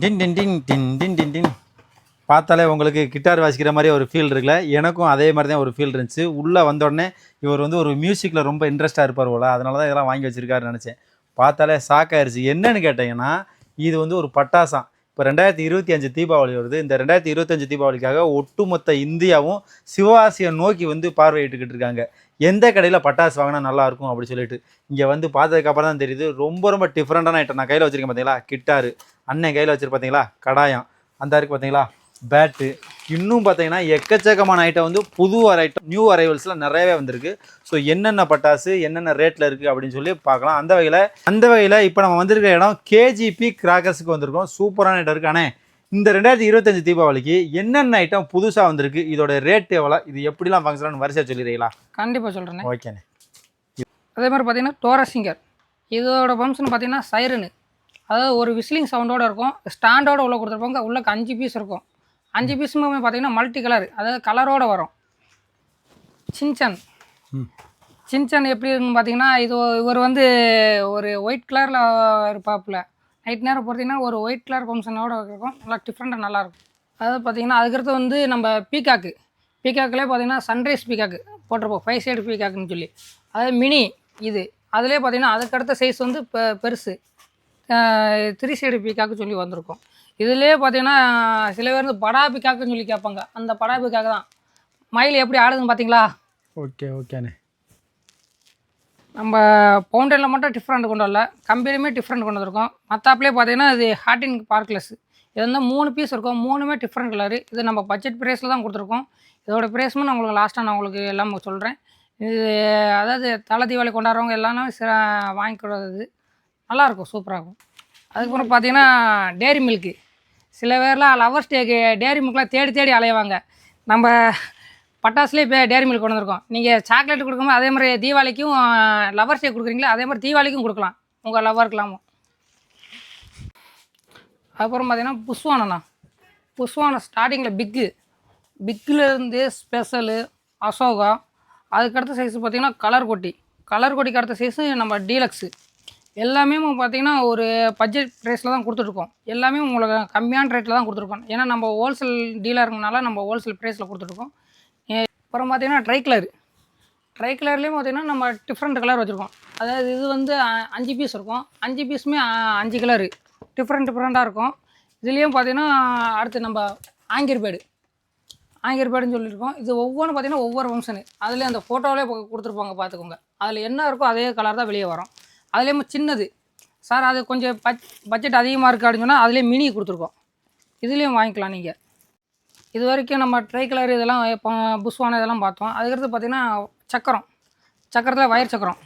டின் டின் டின் டின் டின் டின் டின். பார்த்தாலே உங்களுக்கு கிட்டார் வாசிக்கிற மாதிரி ஒரு ஃபீல் இருக்குல்ல. எனக்கும் அதே மாதிரி தான் ஒரு ஃபீல் இருந்துச்சு. உள்ளே வந்தோடனே இவர் வந்து ஒரு மியூசிக்கில் ரொம்ப இன்ட்ரெஸ்ட்டாக இருப்பார் போல. அதனால தான் இதெல்லாம் வாங்கி வச்சுருக்காருன்னு நினச்சேன். பார்த்தாலே ஷாக்காயிருச்சு என்னன்னு கேட்டிங்கன்னா இது வந்து ஒரு பட்டாசம். இப்போ ரெண்டாயிரத்தி இருபத்தி அஞ்சு தீபாவளி வருது. இந்த ரெண்டாயிரத்தி இருபத்தஞ்சு தீபாவளிக்காக ஒட்டுமொத்த இந்தியாவும் சிவகாசியை நோக்கி வந்து பார்வையிட்டுக்கிட்டு இருக்காங்க. எந்த கடையில் பட்டாசு வாங்கினா நல்லாயிருக்கும் அப்படின்னு சொல்லிட்டு. இங்கே வந்து பார்த்ததுக்கப்புறம் தான் தெரியுது ரொம்ப ரொம்ப டிஃப்ரெண்ட்டான ஐட்டம் நான் கையில் வச்சுருக்கேன் பார்த்தீங்களா கிட்டாரு. அண்ணன் கையில் வச்சிருக்க பார்த்தீங்களா கடாயம். அந்த இருக்கு பார்த்தீங்களா பேட்டு இன்னும் பார்த்தீங்கன்னா எக்கச்சக்கமான ஐட்டம் வந்து புது ஐட்டம் நியூ அரைவல்ஸில் நிறையவே வந்திருக்கு. ஸோ என்னென்ன பட்டாசு என்னென்ன ரேட்டில் இருக்குது அப்படின்னு சொல்லி பார்க்கலாம். அந்த வகையில் அந்த வகையில் இப்போ நம்ம வந்திருக்க இடம் கேஜிபி கிராக்கர்ஸுக்கு வந்திருக்கோம். சூப்பரான இடம் இருக்கு அண்ணே இந்த ரெண்டாயிரத்தி இருபத்தஞ்சு தீபாவளிக்கு என்னென்ன ஐட்டம் புதுசாக வந்திருக்கு? இதோட ரேட் எவ்வளோ இது எப்படிலாம் ஃபங்க்ஷன் வரிசையாக சொல்லிடுறீங்களா? கண்டிப்பாக சொல்கிறேனே ஓகேண்ணே அதே மாதிரி பார்த்தீங்கன்னா டோரசிங்கர் இதோட ஃபங்க்ஷன் பார்த்தீங்கன்னா சைரனு அதாவது ஒரு விசிலிங் சவுண்டோட இருக்கும். ஸ்டாண்டோட உள்ள கொடுத்துருப்பாங்க. உள்ளக்கு அஞ்சு பீஸ் இருக்கும். அஞ்சு பீஸுமே பார்த்தீங்கன்னா மல்டி கலர் அதாவது கலரோட வரும். சின்சன். சின்சன் எப்படி இருக்குன்னு பார்த்தீங்கன்னா இது இவர் வந்து ஒரு ஒயிட் கலரில் இருப்பாப்புல. நைட் நேரம் பார்த்தீங்கன்னா ஒரு ஒயிட் கலர் ஃபங்க்ஷனோட இருக்கும். நல்லா டிஃப்ரெண்ட்டாக நல்லாயிருக்கும் அதாவது பார்த்தீங்கன்னா அதுக்கடுத்து வந்து நம்ம பீகாக்கு பீகாக்லேயே பார்த்தீங்கன்னா சன்ரைஸ் பீகாக்கு போட்டிருப்போம். ஃபைவ் சைடு பீகாக்குன்னு சொல்லி. அதாவது மினி இது. அதுலேயே பார்த்தீங்கன்னா அதுக்கடுத்த சைஸ் வந்து பெருசு. த்ரீ சைடு பீக்காக்கு சொல்லி வந்திருக்கும். இதுலேயே பார்த்தீங்கன்னா சில பேர் வந்து படா பீக்காக்குன்னு சொல்லி கேட்பாங்க. அந்த படா பீக்காக்கு தான். மயில் எப்படி ஆடுதுன்னு பார்த்தீங்களா ஓகே ஓகேண்ணே நம்ம பவுண்டரில் மட்டும் டிஃப்ரெண்ட் கொண்டு வரல. கம்பெனியுமே டிஃப்ரெண்ட் கொண்டு வந்திருக்கோம். மற்றாப்புலேயே பார்த்தீங்கன்னா இது ஹார்டின் பார்க்லெஸ் இது வந்து மூணு பீஸ் இருக்கும். மூணுமே டிஃப்ரெண்ட் கலரு இது நம்ம பட்ஜெட் ப்ரைஸில் தான் கொடுத்துருக்கோம். இதோட ப்ரைஸும் நான் உங்களுக்கு லாஸ்ட்டாக நான் உங்களுக்கு எல்லாம் சொல்கிறேன் இது அதாவது தலை தீபாவளி கொண்டாடுறவங்க எல்லாமே சிற வாங்கிக்கிறது நல்லாயிருக்கும் சூப்பராக இருக்கும் அதுக்கப்புறம் பார்த்தீங்கன்னா டேரி மில்க்கு சில பேர்லாம் லவர்ஸ் டேக்கு டேரி மில்க்லாம் தேடி தேடி அலைவாங்க. நம்ம பட்டாசுலேயே இப்போ டேரி மில்க் கொண்டு வந்திருக்கோம். நீங்கள் சாக்லேட் கொடுக்கும்போது அதே மாதிரி தீபாவளிக்கும் லவர்ஸ் டே கொடுக்குறீங்களா? அதே மாதிரி தீபாவளிக்கும் கொடுக்கலாம். உங்கள் லவ்வருக்கெல்லாமும் அதுக்கப்புறம் பார்த்தீங்கன்னா புஷ்வானண்ணா புஷ்வானம் ஸ்டார்டிங்கில் பிக்கு பிக்கில் ஸ்பெஷலு அசோகா. அதுக்கடுத்த சைஸ் பார்த்தீங்கன்னா கலர் கொட்டி. கலர் கொட்டிக்கு அடுத்த சைஸு நம்ம டீலக்ஸு எல்லாமே பார்த்தீங்கன்னா ஒரு பட்ஜெட் ப்ரைஸில் தான் கொடுத்துட்ருக்கோம். எல்லாமே உங்களுக்கு கம்மியான ரேட்டில் தான் கொடுத்துருக்கோம் ஏன்னா நம்ம ஹோல்சேல் டீலருங்கனால நம்ம ஹோல்சேல் ப்ரைஸில் கொடுத்துட்ருக்கோம். அப்புறம் பார்த்திங்கன்னா ட்ரை கலர் ட்ரை கலர்லேயும் பார்த்தீங்கன்னா நம்ம டிஃப்ரெண்ட் கலர் வச்சுருக்கோம். அதாவது இது வந்து அ- அஞ்சு பீஸ் இருக்கும். அஞ்சு பீஸுமே அஞ்சு கலரு டிஃப்ரெண்ட் டிஃப்ரெண்ட்டாக இருக்கும். இதுலேயும் பார்த்தீங்கன்னா அடுத்து நம்ம ஆங்கிர் பேடு ஆங்கிர் பேடுன்னு சொல்லியிருக்கோம். இது ஒவ்வொன்றும் பார்த்திங்கன்னா ஒவ்வொரு ஃபங்க்ஷனு அதுலேயும் அந்த ஃபோட்டோவிலே கொடுத்துருப்பாங்க பார்த்துக்கோங்க. அதில் என்ன இருக்கோ அதே கலர் தான் வெளியே வரும். அதுலேயும் சின்னது. சார் அது கொஞ்சம் பட் பட்ஜெட் அதிகமாக இருக்குது அப்படின்னு சொன்னால் அதுலேயே மினி கொடுத்துருக்கோம். இதுலேயும் வாங்கிக்கலாம் நீங்கள் இது வரைக்கும் நம்ம ட்ரை கலர் இதெல்லாம் இப்போ புஷ்வான இதெல்லாம் பார்த்தோம். அதுக்கடுத்து பார்த்தீங்கன்னா சக்கரம். சக்கரத்தில் வயர் சக்கரம்.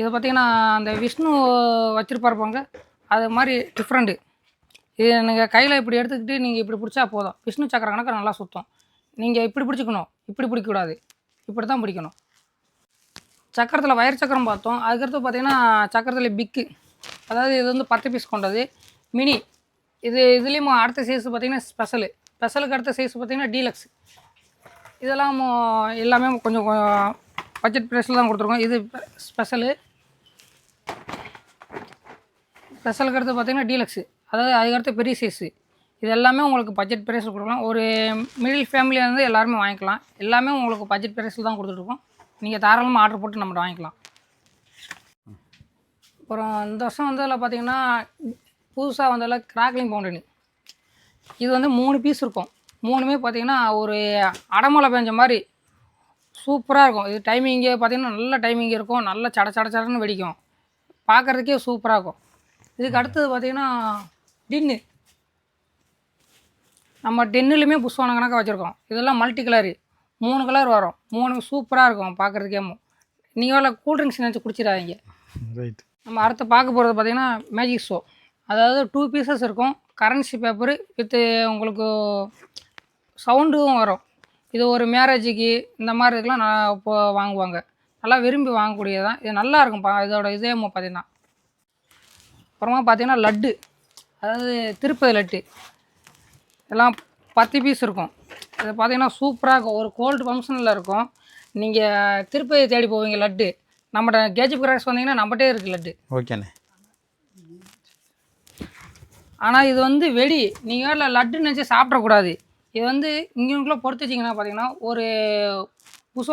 இது பார்த்தீங்கன்னா அந்த விஷ்ணு வச்சுருப்பார் போங்க அது மாதிரி டிஃப்ரெண்ட்டு இது நீங்கள் கையில் இப்படி எடுத்துக்கிட்டு நீங்கள் இப்படி பிடிச்சா போதும். விஷ்ணு சக்கரம் கணக்கு நல்லா சுத்தம். நீங்கள் இப்படி பிடிச்சிக்கணும். இப்படி பிடிக்கக்கூடாது. இப்படி தான் பிடிக்கணும். சக்கரத்தில் வயர் சக்கரம் பார்த்தோம். அதுக்கடுத்து பார்த்தீங்கன்னா சக்கரத்தில் பிக்கு. அதாவது இது வந்து பத்து பீஸ் கொண்டது. மினி. இது இதுலேயும் அடுத்த சைஸ் பார்த்தீங்கன்னா ஸ்பெஷலு ஸ்பெஷலுக்கு அடுத்த சைஸ் பார்த்தீங்கன்னா டீலக்ஸ் இதெல்லாம் எல்லாமே கொஞ்சம் பட்ஜெட் ப்ரைஸில் தான் கொடுத்துருக்கோம். இது ஸ்பெஷலு ஸ்பெஷலுக்கு அடுத்து பார்த்தீங்கன்னா டீலக்ஸு அதாவது அதுக்கடுத்து பெரிய சைஸு இது எல்லாமே உங்களுக்கு பட்ஜெட் ப்ரைஸில் கொடுக்கலாம். ஒரு மிடில் ஃபேமிலியாக இருந்து எல்லாருமே வாங்கிக்கலாம். எல்லாமே உங்களுக்கு பட்ஜெட் ப்ரைஸில் தான் கொடுத்துட்ருக்கோம் நீங்கள் தாராளமாக ஆர்டர் போட்டு நம்மகிட்ட வாங்கிக்கலாம். அப்புறம் இந்த வருஷம் வந்ததில் பார்த்தீங்கன்னா புதுசாக வந்ததில் கிராக்லிங் பவுண்டனி இது வந்து மூணு பீஸ் இருக்கும். மூணுமே பார்த்தீங்கன்னா ஒரு அடமலை பெஞ்ச மாதிரி சூப்பராக இருக்கும். இது டைமிங்கே பார்த்தீங்கன்னா நல்ல டைமிங் இருக்கும். நல்ல சட சட சடன்னு வெடிக்கும். பார்க்குறதுக்கே சூப்பராக இருக்கும். இதுக்கு அடுத்தது பார்த்திங்கன்னா டின்னு. நம்ம டென்னுலையுமே புஷ்வான கணக்காக வச்சுருக்கோம். இதெல்லாம் மல்டி கலரு மூணு கலர் வரும். மூணு சூப்பராக இருக்கும் பார்க்குறதுக்கே நீங்கள் கூல்ட்ரிங்க்ஸ் நினச்சி குடிச்சிடாதீங்க. ரைட் நம்ம அடுத்து பார்க்க போகிறது பார்த்தீங்கன்னா மேஜிக் ஷோ அதாவது டூ பீசஸ் இருக்கும். கரன்சி பேப்பரு வித்து உங்களுக்கு சவுண்டும் வரும். இது ஒரு மேரேஜுக்கு இந்த மாதிரி இதுக்கெலாம் நான் இப்போ வாங்குவாங்க. நல்லா விரும்பி வாங்கக்கூடியது இது நல்லா இருக்கும் பா இதோட இதே பார்த்தீங்கன்னா அப்புறமா பார்த்தீங்கன்னா லட்டு. அதாவது திருப்பதி லட்டு. இதெல்லாம் பத்து பீஸ் இருக்கும். இது பார்த்தீங்கன்னா சூப்பராக இருக்கும். ஒரு கோல்டு ஃபங்க்ஷனில் இருக்கும். நீங்கள் திருப்பதி தேடி போவீங்க லட்டு. நம்மகிட்ட கேஜி கிராஸ் வந்தீங்கன்னா நம்மகிட்டே இருக்குது லட்டு. ஓகேண்ணே ஆனால் இது வந்து வெடி. நீங்கள் வேறு லட்டு நினச்சி சாப்பிடக்கூடாது இது வந்து இங்கேக்குள்ளே பொறுத்து வச்சிங்கன்னா பார்த்தீங்கன்னா ஒரு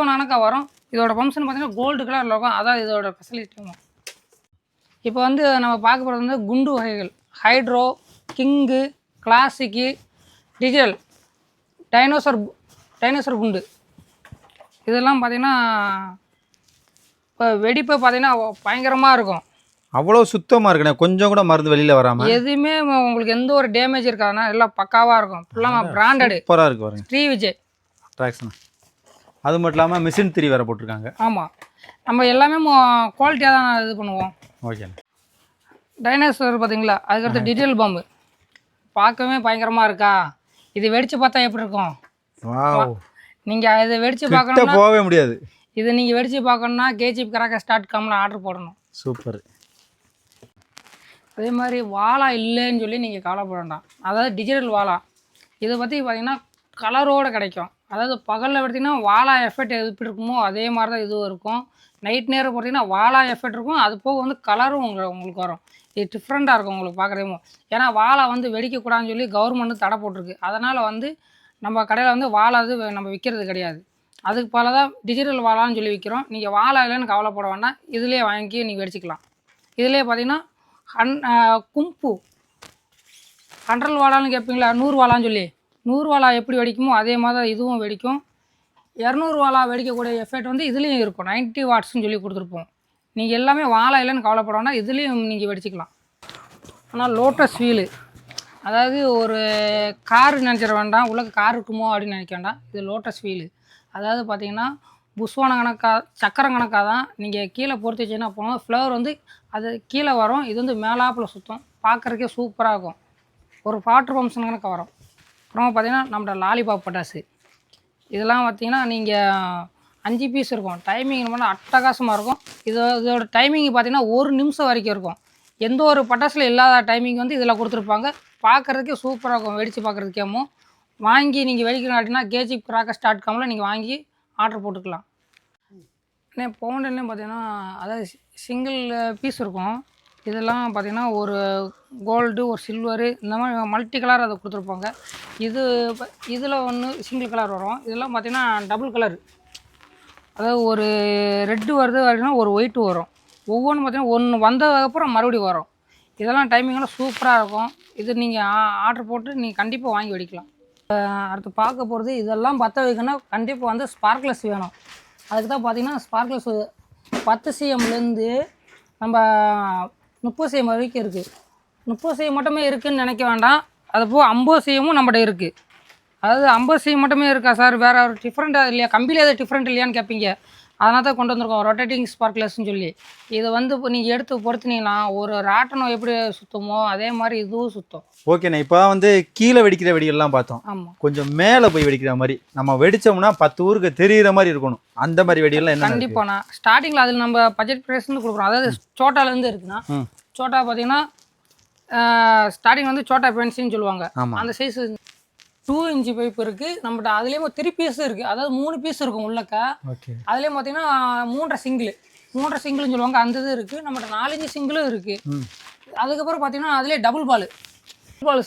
கணக்காக வரும். இதோட ஃபங்க்ஷன் பார்த்தீங்கன்னா கோல்டு கலரில் இருக்கும். அதான் இதோட ஃபெசிலிட்டியும் இப்போ வந்து நம்ம பார்க்க போகிறது வந்து குண்டு வகைகள். Hydro king classic digital. Dinosaur dinosaur குண்டு. இதெல்லாம் பார்த்தீங்கன்னா இப்போ வெடிப்பு பார்த்தீங்கன்னா பயங்கரமாக இருக்கும். அவ்வளோ சுத்தமாக இருக்குண்ணே. கொஞ்சம் கூட மருந்து வெளியில் வராமல் எதுவுமே உங்களுக்கு எந்த ஒரு டேமேஜ் இருக்காதுன்னா எல்லாம் பக்காவாக இருக்கும். ஃபுல்லாக பிராண்டடு சூப்பராக இருக்கு பாருங்க. ஸ்ரீ விஜய். ட்ராக்ஷன் அது மட்டும் இல்லாமல் மிஷின் திரி வேறு போட்டிருக்காங்க. ஆமாம் நம்ம எல்லாமே குவாலிட்டியாக தான் இது பண்ணுவோம். ஓகேண்ணே டைனோசர் பார்த்தீங்களா அதுக்கடுத்து டிஜிட்டல் பாம்பு பார்க்கவே பயங்கரமாக இருக்கா? இது வெடிச்சு பார்த்தா எப்படி இருக்கும்? வாவ். நீங்கள் இதை வெடிச்சு கிட்ட பார்க்கணும்னா போகவே முடியாது. இதை நீங்கள் வெடிச்சு பார்க்கணுன்னா கேஜிப் கராக்கா ஸ்டார்ட் காமில் ஆர்டர் போடணும். சூப்பர். அதே மாதிரி வாழா இல்லைன்னு சொல்லி நீங்கள் கவலைப்பட வேண்டாம். அதாவது டிஜிட்டல் வாழா இதை பற்றி பார்த்தீங்கன்னா கலரோடு கிடைக்கும். அதாவது பகலில் எடுத்திங்கன்னா வாழா எஃபெக்ட் எப்படி இருக்குமோ அதே மாதிரி தான் இதுவும் இருக்கும். நைட் நேரம் பார்த்தீங்கன்னா வாழா எஃபெக்ட் இருக்கும். அது போக வந்து கலரும் உங்களுக்கு உங்களுக்கு வரும். இது டிஃப்ரெண்ட்டாக இருக்கும் உங்களுக்கு பார்க்குறேமோ ஏன்னா வாழை வந்து வெடிக்கக்கூடாதுன்னு சொல்லி கவர்மெண்ட் தடை போட்டிருக்கு. அதனால் வந்து நம்ம கடையில் வந்து வாழை அது நம்ம விற்கிறது கிடையாது. அதுக்கு போல தான் டிஜிட்டல் வாழான்னு சொல்லி விற்கிறோம் நீங்கள் வாழை இல்லைன்னு கவலைப்பட வேண்டாம். இதுலேயே வாங்கி நீங்கள் வெடிச்சிக்கலாம். இதுலேயே பார்த்தீங்கன்னா ஹன் கும்பு. ஹண்ட்ரட் வாழான்னு கேட்பீங்களா நூறு வாழான்னு சொல்லி. நூறு வாழா எப்படி வெடிக்குமோ அதே மாதிரி தான் இதுவும் வெடிக்கும். இரநூறு வாழா வெடிக்கக்கூடிய எஃபெக்ட் வந்து இதுலேயும் இருக்கும். 90 வாட்ஸ்னு சொல்லி கொடுத்துருப்போம். நீங்கள் எல்லாமே வாழை இல்லைன்னு கவலைப்பட இதுலேயும் நீங்கள் வெடிச்சிக்கலாம். ஆனால் லோட்டஸ் வீலு அதாவது ஒரு கார் நினச்சிட வேண்டாம். உள்ள கார் இருக்குமோ அப்படின்னு நினைக்க வேண்டாம். இது லோட்டஸ் வீலு அதாவது பார்த்தீங்கன்னா புஷ்வான கணக்காக சக்கரம் கணக்காக தான் நீங்கள் கீழே பொறுத்து வச்சீங்கன்னா போனோம் ஃப்ளவர் வந்து அது கீழே வரும். இது வந்து மேலாப்பில் சுத்தம். பார்க்குறக்கே சூப்பராக இருக்கும். ஒரு வாட்டர் ஃபங்க்ஷன் கணக்காக வரும். அப்புறமா பார்த்தீங்கன்னா நம்மளோட லாலிபாப் பட்டாசு இதெல்லாம் பார்த்தீங்கன்னா நீங்கள் அஞ்சு பீஸ் இருக்கும். டைமிங் பண்ணால் அட்டகாசமாக இருக்கும். இது இதோட டைமிங் பார்த்தீங்கன்னா ஒரு நிமிஷம் வரைக்கும் இருக்கும். எந்த ஒரு பட்டாசில் இல்லாத டைமிங் வந்து இதில் கொடுத்துருப்பாங்க. பார்க்குறதுக்கே சூப்பராக இருக்கும். வெடித்து பார்க்குறதுக்கேமோ வாங்கி நீங்கள் வெடிக்கணும் அப்படின்னா கேஜி கிராக்கர்ஸ் ஸ்டார்ட் காமில் நீங்கள் வாங்கி ஆர்டர் போட்டுக்கலாம். அண்ணே பவுண்டர்னே பார்த்தீங்கன்னா அதாவது சிங்கிள் பீஸ் இருக்கும். இதெல்லாம் பார்த்தீங்கன்னா ஒரு கோல்டு ஒரு சில்வரு இந்த மாதிரி மல்டி கலர் அதை கொடுத்துருப்பாங்க. இது இதில் ஒன்று சிங்கிள் கலர் வரும். இதெல்லாம் பார்த்திங்கன்னா டபுள் கலர் அதாவது ஒரு ரெட்டு வருது அப்படின்னா ஒரு ஒயிட்டு வரும். ஒவ்வொன்றும் பார்த்தீங்கன்னா ஒன்று வந்ததுக்கப்புறம் மறுபடியும் வரும். இதெல்லாம் டைமிங்கெல்லாம் சூப்பராக இருக்கும். இது நீங்கள் ஆர்டர் போட்டு நீங்கள் கண்டிப்பாக வாங்கி வெடிக்கலாம். அடுத்து பார்க்க போகிறது இதெல்லாம் பற்ற வைக்கணும்னா கண்டிப்பாக வந்து ஸ்பார்க்லெஸ் வேணும். அதுக்கு தான் பார்த்தீங்கன்னா ஸ்பார்க்லெஸ் பத்து சிஎம்லேருந்து நம்ம முப்பது சிஎம் வரைக்கும் இருக்குது முப்பது சிஎம் மட்டுமே இருக்குதுன்னு நினைக்க வேண்டாம். அது போக ஐம்பது சிஎம்மும் நம்மகிட்ட இருக்குது அதாவது ஐம்பது சிஎம் மட்டுமே இருக்கா சார்? வேறு ஒரு டிஃப்ரெண்ட்டாக இல்லையா? கம்பியில் எதாவது டிஃப்ரெண்ட் இல்லையான்னு கேட்பீங்க அதனால தான் கொண்டு வந்திருக்கோம். ரொட்டேட்டிங் ஸ்பார்க்லெஸ்னு சொல்லி. இதை வந்து இப்போ நீங்கள் எடுத்து பொறுத்துனீங்கன்னா ஒரு ராட்டனம் எப்படி சுத்தமோ அதே மாதிரி இதுவும் சுத்தம். ஓகேண்ணே இப்போ வந்து கீழே வெடிக்கிற வெடிகள்லாம் பார்த்தோம். ஆமாம் கொஞ்சம் மேலே போய் வெடிக்கிற மாதிரி. நம்ம வெடிச்சோம்னா பத்து ஊருக்கு தெரியிற மாதிரி இருக்கணும். அந்த மாதிரி வெடிகள்லாம் என்ன கண்டிப்பாக நான் ஸ்டார்டிங்கில் அதில் நம்ம பட்ஜெட் ப்ரைஸ்னு கொடுக்குறோம். அதாவது சோட்டாலேருந்து இருக்குன்னா ம். சோட்டா பார்த்தீங்கன்னா ஸ்டார்டிங் வந்து சோட்டா பென்சின்னு சொல்லுவாங்க. அந்த சைஸ் டூ இன்ச்சு பைப் இருக்குது நம்மகிட்ட அதுலேயும் த்ரீ பீஸ் இருக்குது அதாவது மூணு பீஸ் இருக்கும் உள்ளக்க. அதுலேயும் பார்த்தீங்கன்னா மூன்றரை சிங்கிள் மூன்றரை சிங்கிள்னு சொல்லுவாங்க. அந்த இது இருக்குது நம்மகிட்ட நாலஞ்சு சிங்கிளும் இருக்குது ம் அதுக்கப்புறம் பார்த்தீங்கன்னா அதுலேயே டபுள் பால் பால்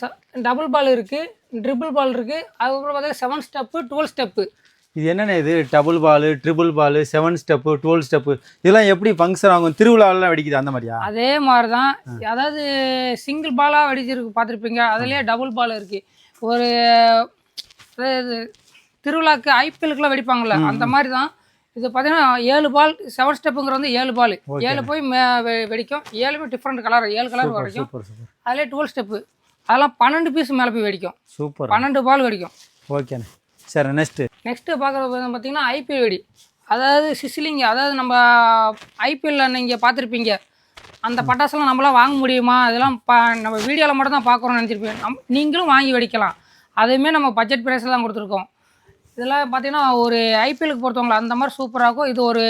டபுள் பால் இருக்குது ட்ரிபிள் பால் இருக்குது அதுக்கப்புறம் பார்த்தீங்கன்னா செவன் ஸ்டெப்பு டுவெல் ஸ்டெப்பு இது என்னண்ணே இது? Double ball triple ball seven step twelve step இதெல்லாம் எப்படி ஃபங்க்ஷன் ஆகும்? திருவிழாவெல்லாம் வெடிக்குது அந்த மாதிரியா? அதே மாதிரி தான் அதாவது சிங்கிள் பாலாக வெடிச்சிருக்கு பார்த்துருப்பீங்க அதுலேயே டபுள் பால் இருக்குது ஒரு திருவிழாக்கு ஐபிஎலுக்குலாம் வெடிப்பாங்கள்ல அந்த மாதிரி தான் இது பார்த்தீங்கன்னா ஏழு பால் செவன் ஸ்டெப்புங்கிற வந்து ஏழு பால். ஏழு போய் வெடிக்கும். ஏழுமே டிஃப்ரெண்ட் கலர் ஏழு கலர் வரைக்கும். அதுலேயே டுவெல் ஸ்டெப்பு அதெல்லாம் பன்னெண்டு பீஸ் மேலே போய் வெடிக்கும். சூப்பர். பன்னெண்டு பால் வெடிக்கும். ஓகேண்ணே. சரி நெக்ஸ்ட்டு நெக்ஸ்ட்டு பார்க்குறது பார்த்தீங்கன்னா ஐபிஎல் வெடி. அதாவது சிசிலிங்க அதாவது நம்ம ஐபிஎல்ல நீங்கள் பார்த்துருப்பீங்க அந்த பட்டாசுலாம் நம்மளாம் வாங்க முடியுமா? அதெல்லாம் பா நம்ம வீடியோவில் மட்டும் தான் பார்க்குறோம்னு நினச்சிருப்பீங்க. நம் நீங்களும் வாங்கி வெடிக்கலாம். அதையுமே நம்ம பட்ஜெட் ப்ரைஸில் தான் கொடுத்துருக்கோம். இதெல்லாம் பார்த்தீங்கன்னா ஒரு ஐபிஎலுக்கு பொறுத்தவங்கள அந்த மாதிரி சூப்பராக இருக்கும். இது ஒரு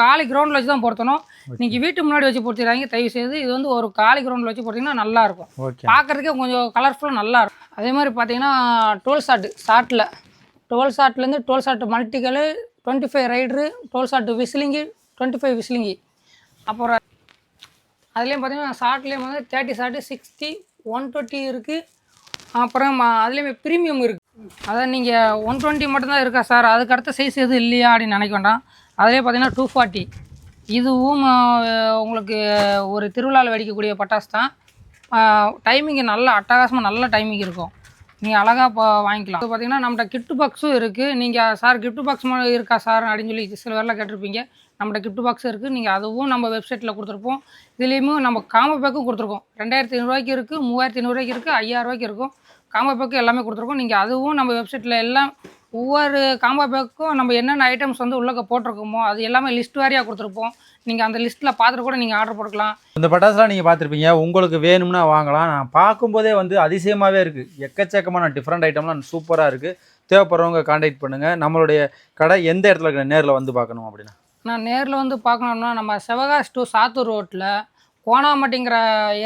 காலி கிரவுண்டில் வச்சு தான் பொருத்தணும். நீங்கள் வீட்டு முன்னாடி வச்சு பொறுத்திடுறாங்க தயவு செய்து இது வந்து ஒரு காலி கிரவுண்டில் வச்சு பொறுத்திங்கன்னா நல்லாயிருக்கும் பார்க்குறதுக்கே கொஞ்சம் கலர்ஃபுல்லாக நல்லா இருக்கும். அதே மாதிரி பார்த்தீங்கன்னா டுவெல் ஷாட்டு ஷாட்டில் twelve ஷாட்லேருந்து twelve shot multicolour twenty five rider twelve shot whistling twenty five whistling அப்புறம் அதுலேயும் பார்த்தீங்கன்னா ஷார்ட்லேயும் வந்து thirty shot sixty one twenty இருக்குது அப்புறம் அதுலேயுமே ப்ரீமியம் இருக்குது அதான் நீங்கள் ஒன் டுவெண்ட்டி மட்டும்தான் இருக்கா சார் அதுக்கடுத்த சைஸ் எதுவும் இல்லையா அப்படின்னு நினைக்க வேண்டாம். அதிலே பார்த்தீங்கன்னா டூ ஃபார்ட்டி இதுவும் உங்களுக்கு ஒரு திருவிழாவில் வெடிக்கக்கூடிய பட்டாசு தான். டைமிங்கு நல்லா அட்டகாசமாக நல்ல டைமிங் இருக்கும். நீங்கள் அழகாக இப்போ வாங்கிக்கலாம். இப்போ பார்த்தீங்கன்னா நம்மகிட்ட கிஃப்ட் பாக்ஸும் இருக்குது நீங்கள் சார் கிஃப்ட் பாக்ஸ் இருக்கா சார் அப்படின்னு சொல்லி சில பேர்லாம் கேட்டிருப்பீங்க. நம்மளோட கிஃப்ட் பாக்ஸ் இருக்குது நீங்கள் அதுவும் நம்ம வெப்சைட்டில் கொடுத்துருப்போம். இதுலேயுமே நம்ம காம்போ பேக்கும் கொடுத்துருக்கோம். ரெண்டாயிரத்தி ஐநூறுரூவாய்க்கு இருக்குது மூவாயிரத்தி ஐநூறுரூவாய்க்கு இருக்குது ஐயாயிரரூவாய்க்கு இருக்கும். காம்போ பேக்கு எல்லாமே கொடுத்துருக்கோம். நீங்கள் அதுவும் நம்ம வெப்சைட்டில் எல்லாம் ஒவ்வொரு காம்போ பேக்கும் நம்ம என்னென்ன ஐட்டம்ஸ் வந்து உள்ளக்க போட்டிருக்கோமோ அது எல்லாமே லிஸ்ட் வாரியாக கொடுத்துருப்போம். நீங்கள் அந்த லிஸ்ட்டில் பார்த்துட்டு கூட நீங்கள் ஆர்டர் போட்டுக்கலாம். இந்த பட்டாசுலாம் நீங்கள் பார்த்துருப்பீங்க உங்களுக்கு வேணும்னா வாங்கலாம். நான் பார்க்கும்போதே வந்து அதிசயமாகவே இருக்குது எக்கச்சக்கமான டிஃப்ரெண்ட் ஐட்டம்லாம் சூப்பராக இருக்குது தேவைப்படுறவங்க காண்டாக்ட் பண்ணுங்கள் நம்மளுடைய கடை எந்த இடத்துல நேரில் வந்து பார்க்கணும் அப்படின்னா. நான் நேரில் வந்து பார்க்கணுன்னா நம்ம சிவகாசி டு சாத்தூர் ரோட்டில் கோணாமட்டிங்கிற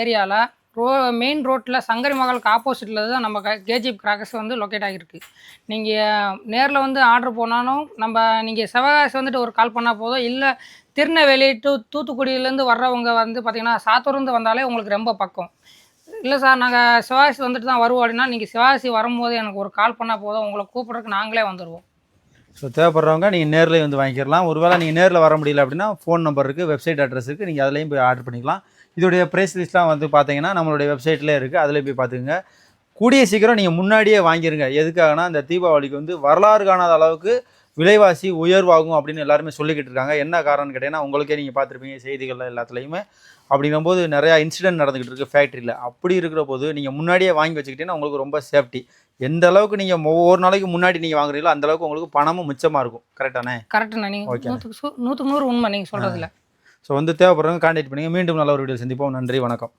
ஏரியாவில் ரோ மெயின் ரோட்டில் சங்கரி மகளுக்கு ஆப்போசிட்டில் தான் நம்ம கேஜிப் கிராக்கர்ஸ் வந்து லொக்கேட் ஆகிருக்கு நீங்கள் நேரில் வந்து ஆர்டர் போனாலும் நம்ம நீங்கள் சிவகாசி வந்துட்டு ஒரு கால் பண்ணால் போதும். இல்லை திருநெல்வேலி டு தூத்துக்குடியிலேருந்து வர்றவங்க வந்து பார்த்திங்கன்னா சாத்தூர்லேருந்து வந்தாலே உங்களுக்கு ரொம்ப பக்கம். இல்லை சார் நாங்கள் சிவாசி வந்துட்டு தான் வருவோம் அப்படின்னா நீங்கள் சிவாசி வரும்போது எனக்கு ஒரு கால் பண்ணால் போதும். உங்களை கூப்பிட்றதுக்கு நாங்களே வந்துடுவோம் ஸோ தேவைப்படுறவங்க நீங்கள் நேர்லேயே வந்து வாங்கிக்கலாம். ஒருவேளை நீங்கள் நேரில் வர முடியல அப்படின்னா ஃபோன் நம்பர் இருக்குது வெப்சைட் அட்ரஸ் இருக்குது நீங்கள் அதுலேயும் போய் ஆர்டர் பண்ணிக்கலாம். இதோடைய ப்ரைஸ் லிஸ்ட்லாம் வந்து பார்த்தீங்கன்னா நம்மளுடைய வெப்சைட்லேயே இருக்குது அதில் போய் பார்த்துக்குங்க கூடிய சீக்கிரம் நீங்கள் முன்னாடியே வாங்கிருங்க. எதுக்காகனா இந்த தீபாவளிக்கு வந்து வரலாறு காணாத அளவுக்கு விலைவாசி உயர்வாகும் அப்படின்னு எல்லாருமே சொல்லிக்கிட்டு இருக்காங்க. என்ன காரணம்னு கேட்டிங்கன்னா உங்களுக்கே நீங்கள் பார்த்துருப்பீங்க செய்திகள் எல்லாத்துலேயுமே. அப்படிங்கும்போது நிறையா இன்சிடென்ட் நடந்துக்கிட்டு இருக்குது ஃபேக்ட்ரியில் அப்படி இருக்கிற போது நீங்கள் முன்னாடியே வாங்கி வச்சுக்கிட்டீங்கன்னா உங்களுக்கு ரொம்ப சேஃப்டி எந்த அளவுக்கு நீங்கள் ஒவ்வொரு நாளைக்கு முன்னாடி நீங்கள் வாங்குறீங்களோ அந்த அளவுக்கு உங்களுக்கு பணமும் மிச்சமாக இருக்கும். கரெக்டானே கரெக்டுண்ணா Okay. நூற்றுக்கு நூற்றுக்கு நூறு உண்மை நீங்கள் சொல்கிறதுல ஸோ வந்து தேவைப்படுறவங்க கான்டாக்ட் பண்ணுங்க. மீண்டும் நல்ல ஒரு வீடியோ சந்திப்போம். நன்றி வணக்கம்.